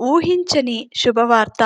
ఊహించని శుభవార్త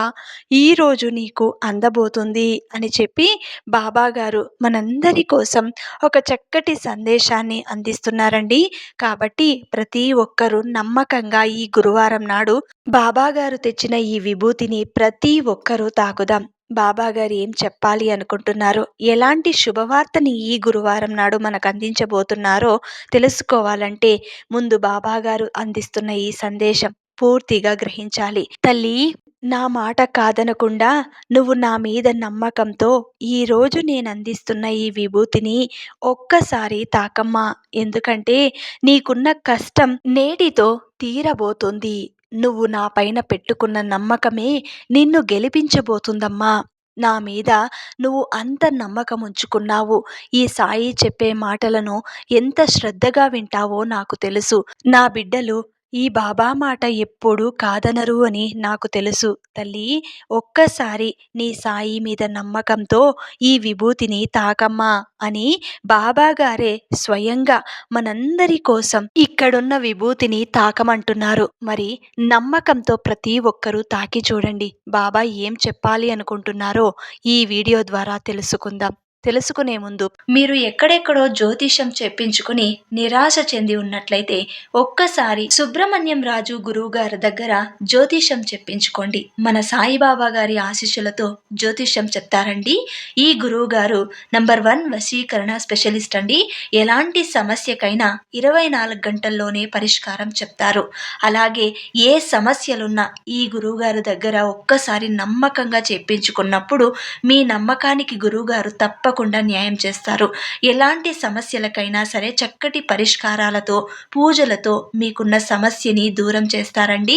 ఈరోజు నీకు అందబోతుంది అని చెప్పి బాబాగారు మనందరి కోసం ఒక చక్కటి సందేశాన్ని అందిస్తున్నారండి. కాబట్టి ప్రతి ఒక్కరూ నమ్మకంగా ఈ గురువారం నాడు బాబాగారు తెచ్చిన ఈ విభూతిని ప్రతి ఒక్కరూ తాకుదాం బాబాగారు ఏం చెప్పాలి అనుకుంటున్నారో ఎలాంటి శుభవార్తని ఈ గురువారం నాడు మనకు అందించబోతున్నారో తెలుసుకోవాలంటే ముందు బాబాగారు అందిస్తున్న ఈ సందేశం పూర్తిగా గ్రహించాలి. తల్లి నా మాట కాదనకుండా నువ్వు నా మీద నమ్మకంతో ఈరోజు నేను అందిస్తున్న ఈ విభూతిని ఒక్కసారి తాకమ్మా. ఎందుకంటే నీకున్న కష్టం నేటితో తీరబోతుంది. నువ్వు నా పైన పెట్టుకున్న నమ్మకమే నిన్ను గెలిపించబోతుందమ్మా. నా మీద నువ్వు అంత నమ్మకం ఉంచుకున్నావు ఈ సాయి చెప్పే మాటలను ఎంత శ్రద్ధగా వింటావో నాకు తెలుసు. నా బిడ్డలు ఈ బాబా మాట ఎప్పుడూ కాదనరు అని నాకు తెలుసు. తల్లి ఒక్కసారి నీ సాయి మీద నమ్మకంతో ఈ విభూతిని తాకమ్మా అని బాబాగారే స్వయంగా మనందరి కోసం ఇక్కడున్న విభూతిని తాకమంటున్నారు. మరి నమ్మకంతో ప్రతి ఒక్కరూ తాకి చూడండి. బాబా ఏం చెప్పాలి అనుకుంటున్నారో ఈ వీడియో ద్వారా తెలుసుకుందాం. తెలుసుకునే ముందు మీరు ఎక్కడెక్కడో జ్యోతిషం చెప్పించుకుని నిరాశ చెంది ఉన్నట్లయితే ఒక్కసారి సుబ్రహ్మణ్యం రాజు గురువు గారి దగ్గర జ్యోతిషం చెప్పించుకోండి. మన సాయిబాబా గారి ఆశీస్సులతో జ్యోతిషం చెప్తారండి. ఈ గురువు గారు నంబర్ వన్ వశీకరణ స్పెషలిస్ట్ అండి. ఎలాంటి సమస్యకైనా ఇరవై నాలుగు గంటల్లోనే పరిష్కారం చెప్తారు. అలాగే ఏ సమస్యలున్నా ఈ గురువు గారి దగ్గర ఒక్కసారి నమ్మకంగా చెప్పించుకున్నప్పుడు మీ నమ్మకానికి గురువుగారు తప్పకుండా న్యాయం చేస్తారు. ఎలాంటి సమస్యలకైనా సరే చక్కటి పరిష్కారాలతో పూజలతో మీకున్న సమస్యని దూరం చేస్తారండి.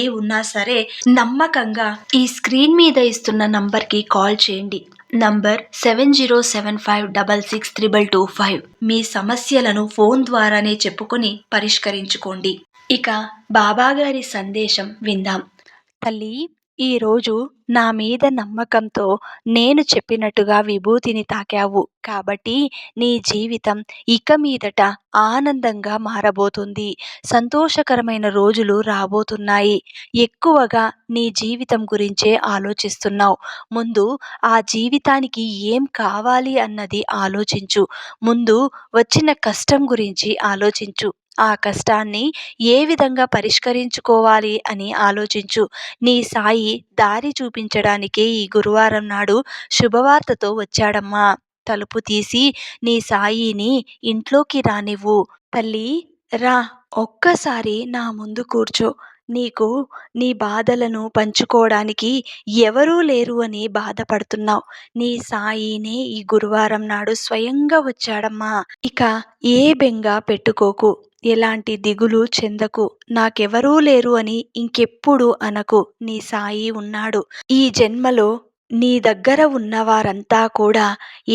ఏ ఉన్నా సరే నమ్మకంగా ఈ స్క్రీన్ మీద ఇస్తున్న నంబర్కి కాల్ చేయండి. Number seven zero seven five double six triple two five. మీ సమస్యలను ఫోన్ ద్వారానే చెప్పుకొని పరిష్కరించుకోండి. ఇక బాబాగారి సందేశం విందాం. తల్లి ఈరోజు నా మీద నమ్మకంతో నేను చెప్పినట్టుగా విభూతిని తాకావు. కాబట్టి నీ జీవితం ఇక మీదట ఆనందంగా మారబోతుంది. సంతోషకరమైన రోజులు రాబోతున్నాయి. ఎక్కువగా నీ జీవితం గురించే ఆలోచిస్తున్నావు. ముందు ఆ జీవితానికి ఏం కావాలి అన్నది ఆలోచించు. ముందు వచ్చిన కష్టం గురించి ఆలోచించు. ఆ కష్టాన్ని ఏ విధంగా పరిష్కరించుకోవాలి అని ఆలోచించు. నీ సాయి దారి చూపించడానికే ఈ గురువారం నాడు శుభవార్తతో వచ్చాడమ్మా. తలుపు తీసి నీ సాయిని ఇంట్లోకి రానివ్వు. తల్లి రా ఒక్కసారి నా ముందు కూర్చో. నీకు నీ బాధలను పంచుకోవడానికి ఎవరూ లేరు అని బాధపడుతున్నావు. నీ సాయినే ఈ గురువారం నాడు స్వయంగా వచ్చాడమ్మా. ఇక ఏ బెంగ పెట్టుకోకు. ఎలాంటి దిగులు చెందకు. నాకెవరూ లేరు అని ఇంకెప్పుడు అనకు. నీ సాయి ఉన్నాడు. ఈ జన్మలో నీ దగ్గర ఉన్నవారంతా కూడా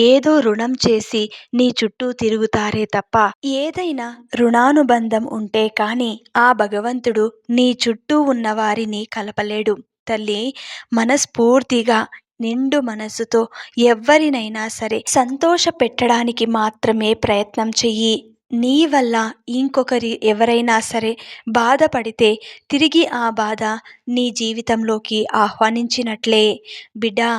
ఏదో రుణం చేసి నీ చుట్టూ తిరుగుతారే తప్ప ఏదైనా రుణానుబంధం ఉంటే కానీ ఆ భగవంతుడు నీ చుట్టూ ఉన్నవారిని కలపలేడు. తల్లి మనస్ఫూర్తిగా నిండు మనసుతో ఎవ్వరినైనా సరే సంతోష పెట్టడానికి మాత్రమే ప్రయత్నం చెయ్యి. నీ వల్ల ఇంకొకరి ఎవరైనా సరే బాధపడితే తిరిగి ఆ బాధ నీ జీవితంలోకి ఆహ్వానించినట్లే. బిడ్డా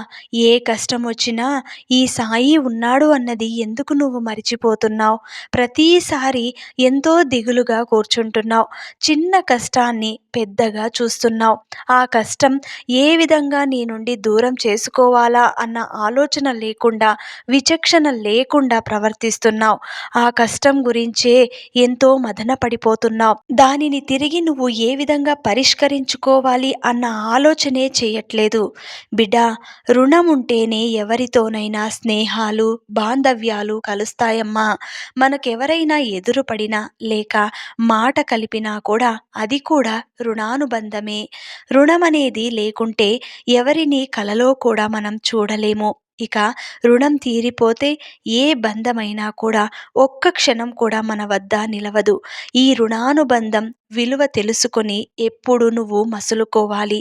ఏ కష్టం వచ్చినా ఈ సాయి ఉన్నాడు అన్నది ఎందుకు నువ్వు మర్చిపోతున్నావు? ప్రతిసారి ఎంతో దిగులుగా కూర్చుంటున్నావు. చిన్న కష్టాన్ని పెద్దగా చూస్తున్నావు. ఆ కష్టం ఏ విధంగా నీ నుండి దూరం చేసుకోవాలా అన్న ఆలోచన లేకుండా విచక్షణ లేకుండా ప్రవర్తిస్తున్నావు. ఆ కష్టం గురించే ఎంతో మదన పడిపోతున్నావు దానిని తిరిగి నువ్వు ఏ విధంగా పరిష్కరించుకోవాలి అన్న ఆలోచనే చేయట్లేదు. బిడ్డ రుణం ఉంటేనే ఎవరితోనైనా స్నేహాలు బాంధవ్యాలు కలుస్తాయమ్మా. మనకెవరైనా ఎదురుపడినా లేక మాట కలిపినా కూడా అది కూడా రుణానుబంధమే. రుణమనేది అనేది లేకుంటే ఎవరిని కలలో కూడా మనం చూడలేము. ఇక రుణం తీరిపోతే ఏ బంధమైనా కూడా ఒక్క క్షణం కూడా మన వద్ద నిలవదు. ఈ రుణానుబంధం విలువ తెలుసుకొని ఎప్పుడు నువ్వు మసులుకోవాలి.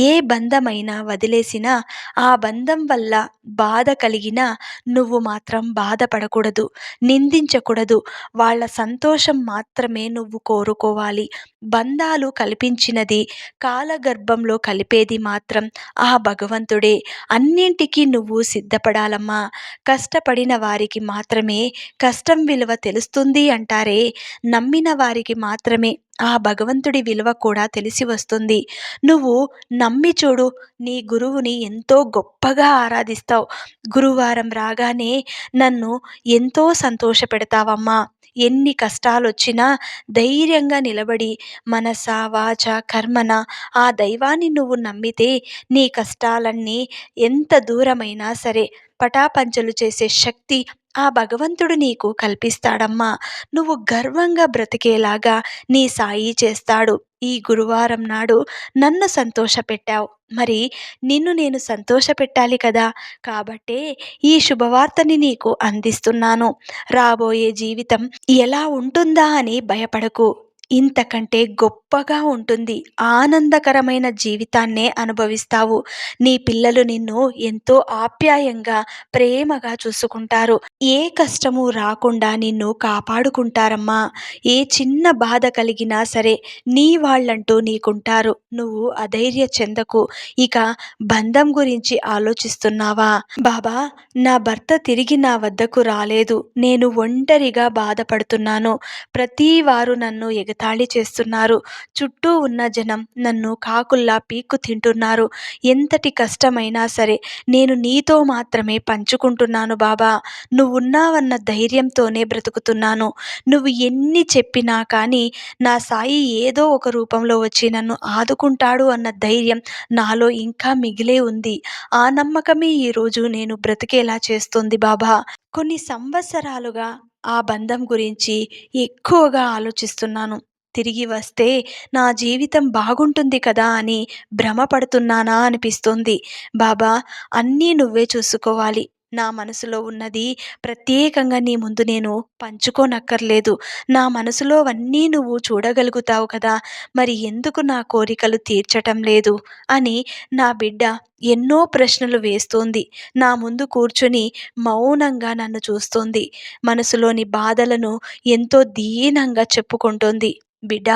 ఏ బంధమైనా వదిలేసినా ఆ బంధం వల్ల బాధ కలిగినా నువ్వు మాత్రం బాధపడకూడదు నిందించకూడదు. వాళ్ళ సంతోషం మాత్రమే నువ్వు కోరుకోవాలి. బంధాలు కల్పించినది కాలగర్భంలో కలిపేది మాత్రం ఆ భగవంతుడే. అన్నింటికీ నువ్వు సిద్ధపడాలమ్మా. కష్టపడిన వారికి మాత్రమే కష్టం విలువ తెలుస్తుంది అంటారే. నమ్మిన వారికి మాత్రమే ఆ భగవంతుడి విలువ కూడా తెలిసి వస్తుంది. నువ్వు నమ్మి చూడు నీ గురువుని ఎంతో గొప్పగా ఆరాధిస్తావు. గురువారం రాగానే నన్ను ఎంతో సంతోష పెడతావమ్మా ఎన్ని కష్టాలు వచ్చినా ధైర్యంగా నిలబడి మనస వాచ కర్మన ఆ దైవాన్ని నువ్వు నమ్మితే నీ కష్టాలన్నీ ఎంత దూరమైనా సరే పటాపంచలు చేసే శక్తి ఆ భగవంతుడు నీకు కల్పిస్తాడమ్మా. నువ్వు గర్వంగా బ్రతికేలాగా నీ సాయి చేస్తాడు. ఈ గురువారం నాడు నన్ను సంతోషపెట్టావు. మరి నిన్ను నేను సంతోషపెట్టాలి కదా? కాబట్టే ఈ శుభవార్తని నీకు అందిస్తున్నాను. రాబోయే జీవితం ఎలా ఉంటుందా అని భయపడకు. ఇంతకంటే గొప్పగా ఉంటుంది ఆనందకరమైన జీవితాన్నే అనుభవిస్తావు. నీ పిల్లలు నిన్ను ఎంతో ఆప్యాయంగా ప్రేమగా చూసుకుంటారు. ఏ కష్టము రాకుండా నిన్ను కాపాడుకుంటారమ్మా. ఏ చిన్న బాధ కలిగినా సరే నీ వాళ్ళంటూ నీకుంటారు. నువ్వు అధైర్య చెందకు. ఇక బంధం గురించి ఆలోచిస్తున్నావా? బాబా నా భర్త తిరిగి నా వద్దకు రాలేదు. నేను ఒంటరిగా బాధపడుతున్నాను. ప్రతివారు నన్ను ఎగ ఎగతాళి చేస్తున్నారు. చుట్టూ ఉన్న జనం నన్ను కాకుల్లా పీక్కు తింటున్నారు. ఎంతటి కష్టమైనా సరే నేను నీతో మాత్రమే పంచుకుంటున్నాను బాబా. నువ్వున్నావన్న ధైర్యంతోనే బ్రతుకుతున్నాను. నువ్వు ఎన్ని చెప్పినా కానీ నా సాయి ఏదో ఒక రూపంలో వచ్చి నన్ను ఆదుకుంటాడు అన్న ధైర్యం నాలో ఇంకా మిగిలే ఉంది. ఆ నమ్మకమే ఈరోజు నేను బ్రతికేలా చేస్తుంది బాబా. కొన్ని సంవత్సరాలుగా ఆ బంధం గురించి ఎక్కువగా ఆలోచిస్తున్నాను. తిరిగి వస్తే నా జీవితం బాగుంటుంది కదా అని భ్రమపడుతున్నానా అనిపిస్తుంది. బాబా అన్నీ నువ్వే చూసుకోవాలి. నా మనసులో ఉన్నది ప్రత్యేకంగా నీ ముందు నేను పంచుకోనక్కర్లేదు. నా మనసులో అన్నీ నువ్వు చూడగలుగుతావు కదా మరి ఎందుకు నా కోరికలు తీర్చటం లేదు? అని నా బిడ్డ ఎన్నో ప్రశ్నలు వేస్తోంది. నా ముందు కూర్చుని మౌనంగా నన్ను చూస్తోంది. మనసులోని బాధలను ఎంతో దీనంగా చెప్పుకుంటోంది. బిడ్డ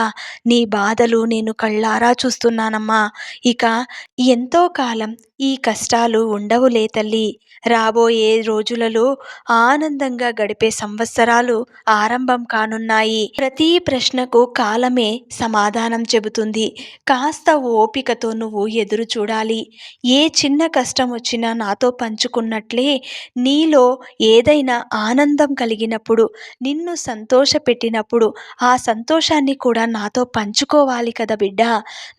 నీ బాధలు నేను కళ్ళారా చూస్తున్నానమ్మా. ఇక ఎంతో కాలం ఈ కష్టాలు ఉండవులే తల్లి. రాబోయే రోజులలో ఆనందంగా గడిపే సంవత్సరాలు ఆరంభం కానున్నాయి. ప్రతి ప్రశ్నకు కాలమే సమాధానం చెబుతుంది. కాస్త ఓపికతో నువ్వు ఎదురు చూడాలి. ఏ చిన్న కష్టం వచ్చినా నాతో పంచుకున్నట్లే నీలో ఏదైనా ఆనందం కలిగినప్పుడు నిన్ను సంతోషపెట్టినప్పుడు ఆ సంతోషాన్ని కూడా నాతో పంచుకోవాలి కదా బిడ్డ.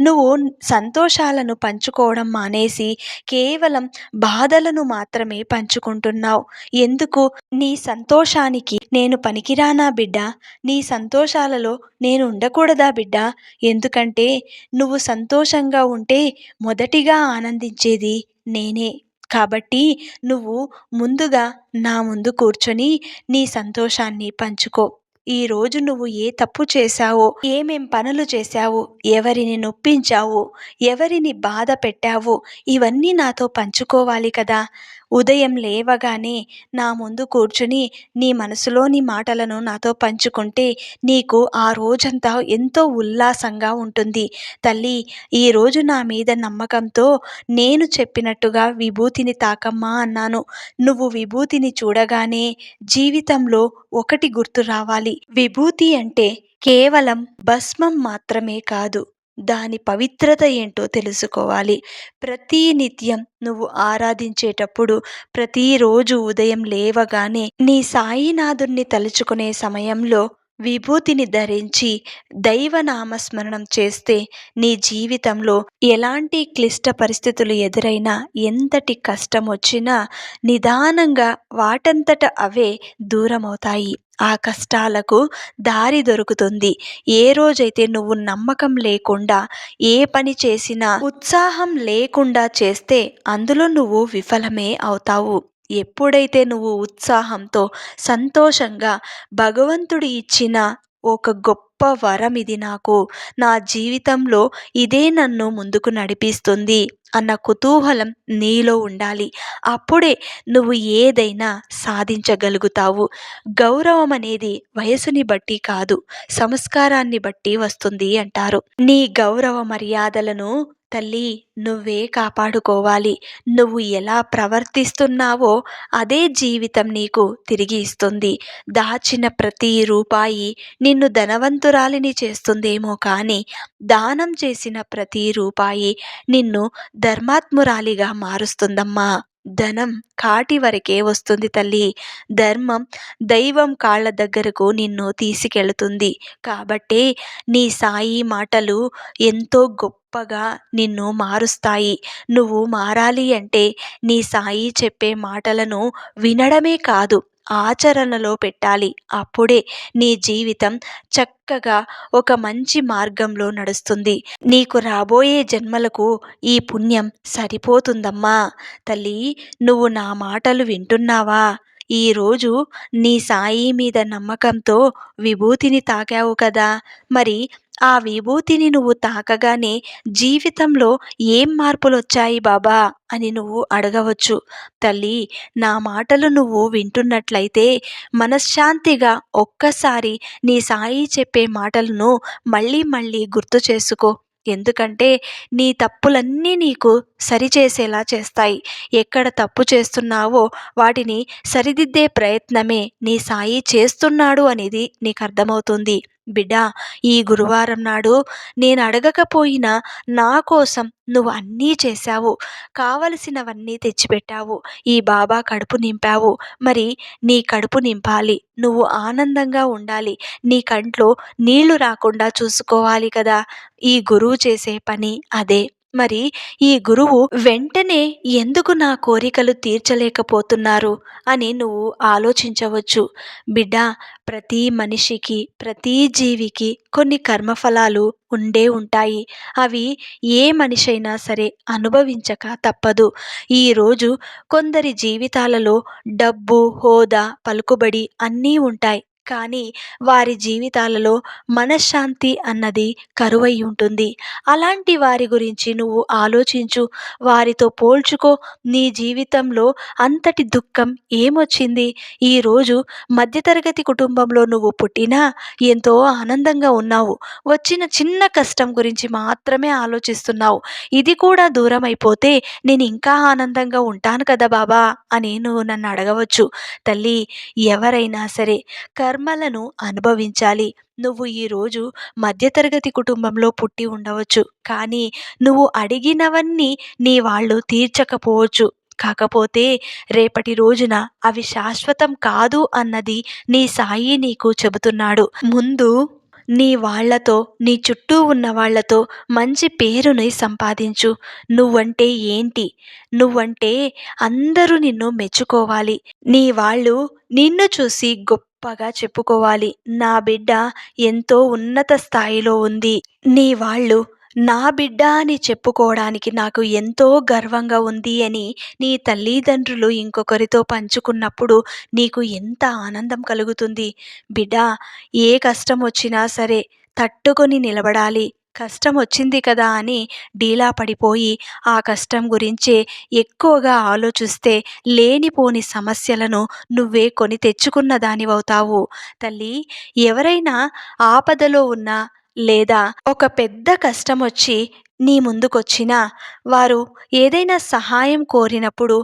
నువ్వు సంతోషాలను పంచుకోవడం మానేసి కేవలం బాధలను మాత్రమే పంచుకుంటున్నావు. ఎందుకు? నీ సంతోషానికి నేను పనికిరానా బిడ్డ? నీ సంతోషాలలో నేను ఉండకూడదా బిడ్డ? ఎందుకంటే నువ్వు సంతోషంగా ఉంటే మొదటిగా ఆనందించేది నేనే. కాబట్టి నువ్వు ముందుగా నా ముందు కూర్చొని నీ సంతోషాన్ని పంచుకో. ఈ రోజు నువ్వు ఏ తప్పు చేశావో ఏమేం పనులు చేశావు ఎవరిని నొప్పించావు ఎవరిని బాధ పెట్టావు ఇవన్నీ నాతో పంచుకోవాలి కదా. ఉదయం లేవగానే నా ముందు కూర్చుని నీ మనసులోని మాటలను నాతో పంచుకుంటే నీకు ఆ రోజంతా ఎంతో ఉల్లాసంగా ఉంటుంది. తల్లి ఈరోజు నా మీద నమ్మకంతో నేను చెప్పినట్టుగా విభూతిని తాకమ్మా అన్నాను. నువ్వు విభూతిని చూడగానే జీవితంలో ఒకటి గుర్తు రావాలి. విభూతి అంటే కేవలం భస్మం మాత్రమే కాదు. దాని పవిత్రత ఏంటో తెలుసుకోవాలి. ప్రతి నిత్యం నువ్వు ఆరాధించేటప్పుడు ప్రతిరోజు ఉదయం లేవగానే నీ సాయినాథుణ్ణి తలుచుకునే సమయంలో విభూతిని ధరించి దైవనామస్మరణం చేస్తే నీ జీవితంలో ఎలాంటి క్లిష్ట పరిస్థితులు ఎదురైనా ఎంతటి కష్టం వచ్చినా నిదానంగా వాటంతట అవే దూరమవుతాయి. ఆ కష్టాలకు దారి దొరుకుతుంది. ఏ రోజైతే నువ్వు నమ్మకం లేకుండా ఏ పని చేసినా ఉత్సాహం లేకుండా చేస్తే అందులో నువ్వు విఫలమే అవుతావు. ఎప్పుడైతే నువ్వు ఉత్సాహంతో సంతోషంగా భగవంతుడు ఇచ్చిన ఒక గొప్ప వరం ఇది నాకు. నా జీవితంలో ఇదే నన్ను ముందుకు నడిపిస్తుంది అన్న కుతూహలం నీలో ఉండాలి. అప్పుడే నువ్వు ఏదైనా సాధించగలుగుతావు. గౌరవం అనేది వయసుని బట్టి కాదు సంస్కారాన్ని బట్టి వస్తుంది అంటారు. నీ గౌరవ మర్యాదలను తల్లి నువ్వే కాపాడుకోవాలి. నువ్వు ఎలా ప్రవర్తిస్తున్నావో అదే జీవితం నీకు తిరిగి ఇస్తుంది. దాచిన ప్రతి రూపాయి నిన్ను ధనవంతురాలిని చేస్తుందేమో కానీ దానం చేసిన ప్రతి రూపాయి నిన్ను ధర్మాత్మురాలిగా మారుస్తుందమ్మా. ధనం కాటి వరకే వస్తుంది తల్లి. ధర్మం దైవం కాళ్ళ దగ్గరకు నిన్ను తీసుకెళుతుంది. కాబట్టే నీ సాయి మాటలు ఎంతో గొప్ప గొప్పగా నిన్ను మారుస్తాయి. నువ్వు మారాలి అంటే నీ సాయి చెప్పే మాటలను వినడమే కాదు ఆచరణలో పెట్టాలి. అప్పుడే నీ జీవితం చక్కగా ఒక మంచి మార్గంలో నడుస్తుంది. నీకు రాబోయే జన్మలకు ఈ పుణ్యం సరిపోతుందమ్మా. తల్లి నువ్వు నా మాటలు వింటున్నావా? ఈరోజు నీ సాయి మీద నమ్మకంతో విభూతిని తాకావు కదా. మరి ఆ విభూతిని నువ్వు తాకగానే జీవితంలో ఏం మార్పులు వచ్చాయి బాబా అని నువ్వు అడగవచ్చు. తల్లి నా మాటలు నువ్వు వింటున్నట్లయితే మనశ్శాంతిగా ఒక్కసారి నీ సాయి చెప్పే మాటలను మళ్ళీ మళ్ళీ గుర్తు చేసుకో. ఎందుకంటే నీ తప్పులన్నీ నీకు సరిచేసేలా చేస్తాయి. ఎక్కడ తప్పు చేస్తున్నావో వాటిని సరిదిద్దే ప్రయత్నమే నీ సాయి చేస్తున్నాడు అనేది నీకు అర్థమవుతుంది బిడా ఈ గురువారం నాడు నేను అడగకపోయినా నా కోసం నువ్వు అన్నీ చేశావు. కావలసినవన్నీ తెచ్చిపెట్టావు. ఈ బాబా కడుపు నింపావు. మరి నీ కడుపు నింపాలి. నువ్వు ఆనందంగా ఉండాలి. నీ కంట్లో నీళ్ళు రాకుండా చూసుకోవాలి కదా. ఈ గురువు చేసే పని అదే. మరి ఈ గురువు వెంటనే ఎందుకు నా కోరికలు తీర్చలేకపోతున్నారు అని నువ్వు ఆలోచించవచ్చు. బిడ్డ ప్రతి మనిషికి ప్రతి జీవికి కొన్ని కర్మఫలాలు ఉండే ఉంటాయి. అవి ఏ మనిషైనా సరే అనుభవించక తప్పదు. ఈరోజు కొందరి జీవితాలలో డబ్బు హోదా పలుకుబడి అన్నీ ఉంటాయి. కానీ వారి జీవితాలలో మనశ్శాంతి అన్నది కరువై ఉంటుంది. అలాంటి వారి గురించి నువ్వు ఆలోచించు. వారితో పోల్చుకో. నీ జీవితంలో అంతటి దుఃఖం ఏమొచ్చింది? ఈరోజు మధ్యతరగతి కుటుంబంలో నువ్వు పుట్టినా ఎంతో ఆనందంగా ఉన్నావు. వచ్చిన చిన్న కష్టం గురించి మాత్రమే ఆలోచిస్తున్నావు. ఇది కూడా దూరం అయిపోతే నేను ఇంకా ఆనందంగా ఉంటాను కదా బాబా! అని నువ్వు నన్ను అడగవచ్చు. తల్లి ఎవరైనా సరే కర్మలను అనుభవించాలి. నువ్వు ఈరోజు మధ్యతరగతి కుటుంబంలో పుట్టి ఉండవచ్చు. కానీ నువ్వు అడిగినవన్నీ నీ వాళ్ళు తీర్చకపోవచ్చు. కాకపోతే రేపటి రోజున అవి శాశ్వతం కాదు అన్నది నీ సాయి నీకు చెబుతున్నాడు. ముందు నీ వాళ్ళతో నీ చుట్టూ ఉన్న వాళ్ళతో మంచి పేరుని సంపాదించు. నువ్వంటే ఏంటి? నువ్వంటే అందరూ నిన్ను మెచ్చుకోవాలి. నీ వాళ్ళు నిన్ను చూసి గొప్ప గొప్పగా చెప్పుకోవాలి. నా బిడ్డ ఎంతో ఉన్నత స్థాయిలో ఉంది. నీ వాళ్ళు నా బిడ్డ అని చెప్పుకోవడానికి నాకు ఎంతో గర్వంగా ఉంది అని నీ తల్లిదండ్రులు ఇంకొకరితో పంచుకున్నప్పుడు నీకు ఎంత ఆనందం కలుగుతుంది. బిడ్డ ఏ కష్టం వచ్చినా సరే తట్టుకొని నిలబడాలి. కష్టం వచ్చింది కదా అని డీలా పడిపోయి ఆ కష్టం గురించే ఎక్కువగా ఆలోచిస్తే లేనిపోని సమస్యలను నువ్వే కొని తెచ్చుకున్న దానివవుతావు. తల్లి ఎవరైనా ఆపదలో ఉన్నా లేదా ఒక పెద్ద కష్టం వచ్చి నీ ముందుకొచ్చినా వారు ఏదైనా సహాయం కోరినప్పుడు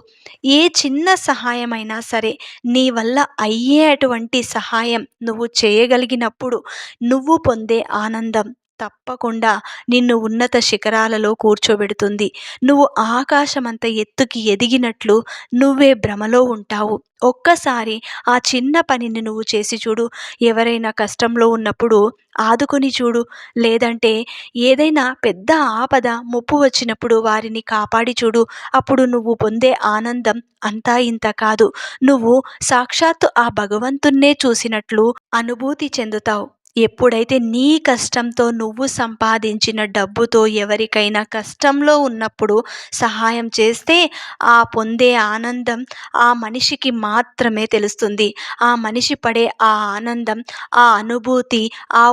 ఏ చిన్న సహాయమైనా సరే నీ వల్ల అయ్యేటువంటి సహాయం నువ్వు చేయగలిగినప్పుడు నువ్వు పొందే ఆనందం తప్పకుండా నిన్ను ఉన్నత శిఖరాలలో కూర్చోబెడుతుంది. నువ్వు ఆకాశమంత ఎత్తుకి ఎదిగినట్లు నువ్వే భ్రమలో ఉంటావు. ఒక్కసారి ఆ చిన్న పనిని నువ్వు చేసి చూడు. ఎవరైనా కష్టంలో ఉన్నప్పుడు ఆదుకొని చూడు. లేదంటే ఏదైనా పెద్ద ఆపద ముప్పు వచ్చినప్పుడు వారిని కాపాడి చూడు. అప్పుడు నువ్వు పొందే ఆనందం అంతా ఇంత కాదు. నువ్వు సాక్షాత్తు ఆ భగవంతున్నే చూసినట్లు అనుభూతి చెందుతావు. ఎప్పుడైతే నీ కష్టంతో నువ్వు సంపాదించిన డబ్బుతో ఎవరికైనా కష్టంలో ఉన్నప్పుడు సహాయం చేస్తే ఆ పొందే ఆనందం ఆ మనిషికి మాత్రమే తెలుస్తుంది. ఆ మనిషి పడే ఆ ఆనందం ఆ అనుభూతి ఆ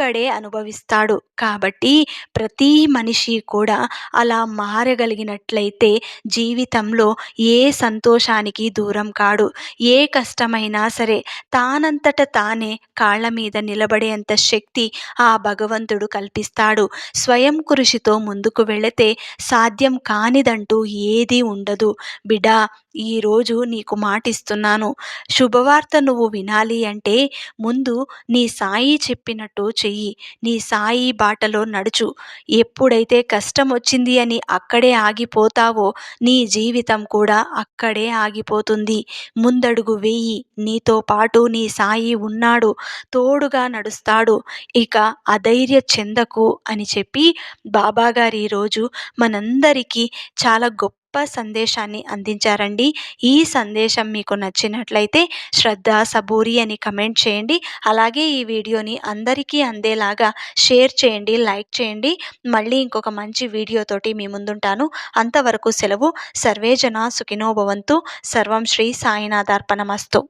ఒక్కడే అనుభవిస్తాడు. కాబట్టి ప్రతి మనిషి కూడా అలా మారగలిగినట్లయితే జీవితంలో ఏ సంతోషానికి దూరం కాడు. ఏ కష్టమైనా సరే తానంతట తానే కాళ్ళ మీద నిలబడేంత శక్తి ఆ భగవంతుడు కల్పిస్తాడు. స్వయం కృషితో ముందుకు వెళితే సాధ్యం కానిదంటూ ఏదీ ఉండదు. బిడా ఈరోజు నీకు మాటిస్తున్నాను. శుభవార్త నువ్వు వినాలి అంటే ముందు నీ సాయి చెప్పినట్టు చెయ్యి. నీ సాయి బాటలో నడుచు. ఎప్పుడైతే కష్టం వచ్చింది అని అక్కడే ఆగిపోతావో నీ జీవితం కూడా అక్కడే ఆగిపోతుంది. ముందడుగు వేయి. నీతో పాటు నీ సాయి ఉన్నాడు. తోడుగా నడుస్తాడు. ఇక అధైర్య చెందకు అని చెప్పి బాబాగారు ఈరోజు మనందరికీ చాలా గొప్ప గొప్ప సందేశాన్ని అందించారండి. ఈ సందేశం మీకు నచ్చినట్లయితే శ్రద్ధ సబూరి అని కమెంట్ చేయండి. అలాగే ఈ వీడియోని అందరికీ అందేలాగా షేర్ చేయండి లైక్ చేయండి. మళ్ళీ ఇంకొక మంచి వీడియోతోటి మీ ముందుంటాను. అంతవరకు సెలవు. సర్వేజన సుఖినో భవంతు. సర్వం శ్రీ సాయినాథార్పణమస్తు.